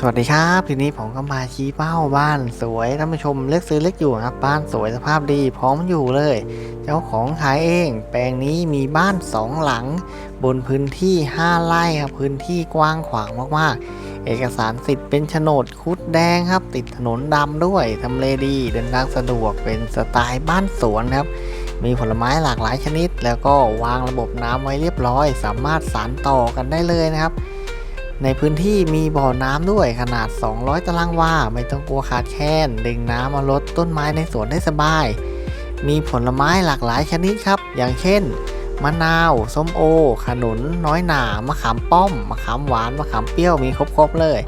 สวัสดีครับทีนี้ผมก็มาชี้เป้าบ้านสวยท่านผู้ชมเลือกซื้อเลือกอยู่ครับบ้านสวยสภาพดีพร้อมอยู่เลย เจ้าของขายเอง แปลงนี้มีบ้านสองหลัง บนพื้นที่ 5ไร่ครับพื้นที่กว้างขวางมากๆ เอกสารสิทธิ์เป็นโฉนดคุดแดงครับ ติดถนนดำด้วยทำเลดีเดินทางสะดวกเป็นสไตล์บ้านสวนครับมีผลไม้หลากหลายชนิด แล้วก็วางระบบน้ำไว้เรียบร้อย สามารถสานต่อกันได้เลยนะครับ ในพื้นที่มีบ่อน้ำด้วยขนาด 200 ตารางวา ไม่ต้องกลัวขาดแคลนดึงน้ำมาลดต้นไม้ในสวนได้สบาย มีผลไม้หลากหลายชนิดครับ อย่างเช่น มะนาว ส้มโอ ขนุน น้อยหนามะขามป้อม มะขามหวาน มะขามเปรี้ยว มีครบๆเลย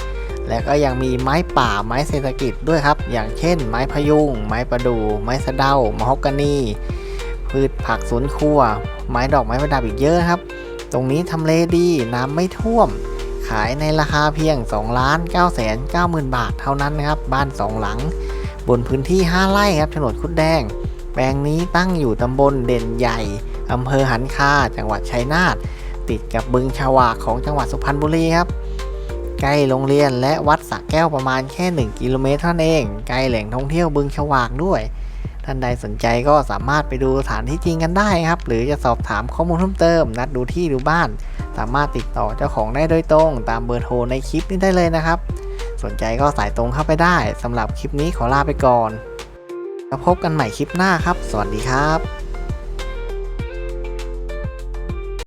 และก็ยังมีไม้ป่า ไม้เศรษฐกิจด้วยครับ อย่างเช่น ไม้พยุง ไม้ประดู่ ไม้สะเดา มะฮอกกานี พืชผักสวนครัว ไม้ดอกไม้ประดับอีกเยอะครับ ตรงนี้ทำเลดี น้ำไม่ท่วม ขายในราคาเพียง2ล้าน9แสน9หมื่นบาทเท่านั้นนะครับบ้าน 2 หลัง บนพื้นที่ 5 ไร่ครับโฉนดคุดแดง แปลงนี้ตั้งอยู่ตำบลเด่นใหญ่อำเภอหันคาจังหวัดชัยนาทติดกับบึงชวากของจังหวัดสุพรรณบุรีครับใกล้โรงเรียนและวัดสระแก้วประมาณแค่ 1 กิโลเมตรเท่านั้นเอง ใกล้แหล่งท่องเที่ยวบึงชวากด้วย ท่านใดสนใจก็สามารถไปดูสถานที่จริงกันได้ครับ หรือจะสอบถามข้อมูลเพิ่มเติม นัดดูที่ดูบ้าน สามารถติดต่อเจ้าของได้โดยตรง ตามเบอร์โทรในคลิปนี้ได้เลยนะครับ สนใจก็สายตรงเข้าไปได้สำหรับคลิปนี้ขอลาไปก่อนแล้วพบกันใหม่คลิปหน้าครับ สวัสดีครับ